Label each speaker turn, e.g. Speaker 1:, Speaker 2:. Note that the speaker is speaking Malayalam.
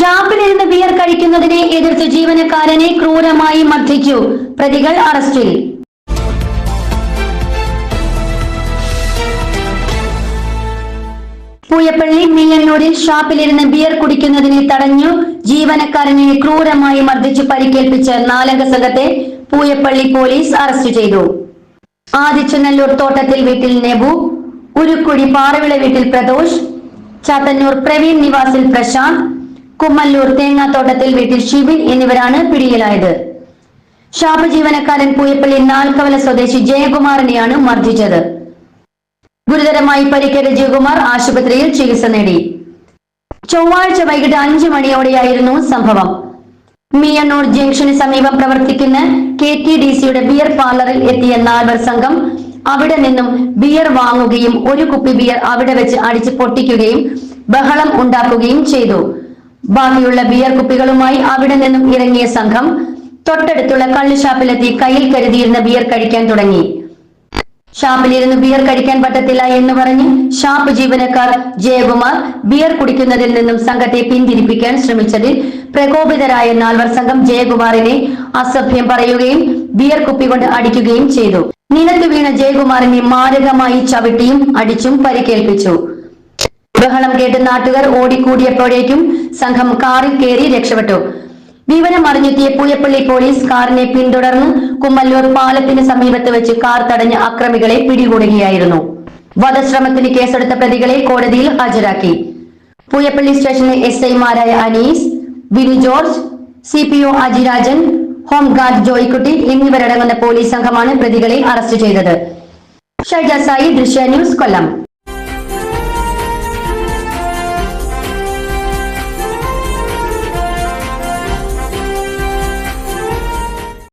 Speaker 1: ഷാപ്പിലിരുന്ന് ബിയർ കഴിക്കുന്നതിനെ എതിർത്ത് ജീവനക്കാരനെ ക്രൂരമായി മർദ്ദിച്ചു. പ്രതികൾ അറസ്റ്റിൽ. പൂയപ്പള്ളി മീയന്നൂരിൽ ഷാപ്പിലിരുന്ന് ബിയർ കുടിക്കുന്നതിനെ തടഞ്ഞു ജീവനക്കാരനെ ക്രൂരമായി മർദ്ദിച്ചു പരിക്കേൽപ്പിച്ച് നാലംഗ സംഘത്തെ പൂയപ്പള്ളി പോലീസ് അറസ്റ്റ് ചെയ്തു. ആദിച്ചനല്ലൂർ തോട്ടത്തിൽ വീട്ടിൽ നെബു ഉരുക്കുടി പാറവിള വീട്ടിൽ പ്രദോഷ് ചാത്തന്നൂർ പ്രവീൺ നിവാസിൽ പ്രശാന്ത് കുമ്മല്ലൂർ തേങ്ങാത്തോട്ടത്തിൽ വീട്ടിൽ ഷിബിൻ എന്നിവരാണ് പിടിയിലായത്. ഷാപ്പ് ജീവനക്കാരൻ പൂയപ്പള്ളി നാൽക്കവല സ്വദേശി ജയകുമാറിനെയാണ് മർദ്ദിച്ചത്. ഗുരുതരമായി പരിക്കേറ്റ ജയകുമാർ ആശുപത്രിയിൽ ചികിത്സ നേടി. ചൊവ്വാഴ്ച വൈകിട്ട് അഞ്ചു മണിയോടെയായിരുന്നു സംഭവം. മിയണ്ണൂർ ജംഗ്ഷന് സമീപം പ്രവർത്തിക്കുന്ന കെ ടി ഡി സിയുടെ ബിയർ പാർലറിൽ എത്തിയ നാൽവർ സംഘം അവിടെ നിന്നും ബിയർ വാങ്ങുകയും ഒരു കുപ്പി ബിയർ അവിടെ വെച്ച് അടിച്ച് പൊട്ടിക്കുകയും ബഹളം ഉണ്ടാക്കുകയും ചെയ്തു. ബാക്കിയുള്ള ബിയർ കുപ്പികളുമായി അവിടെ നിന്നും ഇറങ്ങിയ സംഘം തൊട്ടടുത്തുള്ള കള്ളുഷാപ്പിലെത്തി കയ്യിൽ കരുതിയിരുന്ന ബിയർ കഴിക്കാൻ തുടങ്ങി. ഷാപ്പിലിരുന്ന് ബിയർ കഴിക്കാൻ പറ്റത്തില്ല എന്ന് പറഞ്ഞ് ഷാപ്പ് ജീവനക്കാർ ജയകുമാർ ബിയർ കുടിക്കുന്നതിൽ നിന്നും സംഘത്തെ പിന്തിരിപ്പിക്കാൻ ശ്രമിച്ചതിൽ പ്രകോപിതരായ നാൽവർ സംഘം ജയകുമാറിനെ അസഭ്യം പറയുകയും ബിയർ കുപ്പി കൊണ്ട് അടിക്കുകയും ചെയ്തു. നിലത്ത് വീണ ജയകുമാറിനെ മാരകമായി ചവിട്ടിയും അടിച്ചും പരിക്കേൽപ്പിച്ചു. ബഹളം കേട്ട് നാട്ടുകാർ ഓടിക്കൂടിയപ്പോഴേക്കും സംഘം കാറിൽ കയറി രക്ഷപ്പെട്ടു. വിവരം അറിഞ്ഞെത്തിയ പൂയപ്പള്ളി പോലീസ് കാറിനെ പിന്തുടർന്ന് കുമ്മല്ലൂർ പാലത്തിന് സമീപത്ത് വെച്ച് കാർ തടഞ്ഞ അക്രമികളെ പിടികൂടുകയായിരുന്നു. വധശ്രമത്തിന് കേസെടുത്ത പ്രതികളെ കോടതിയിൽ ഹാജരാക്കി. പൂയപ്പള്ളി സ്റ്റേഷനിലെ എസ് ഐമാരായ Anees Binu George C P O Ajirajan home guard Joykutty എന്നിവരടങ്ങുന്ന പോലീസ് സംഘമാണ് പ്രതികളെ അറസ്റ്റ് ചെയ്തത്. ഷൈജ സായി ദൃശ്യ ന്യൂസ് കൊല്ലം.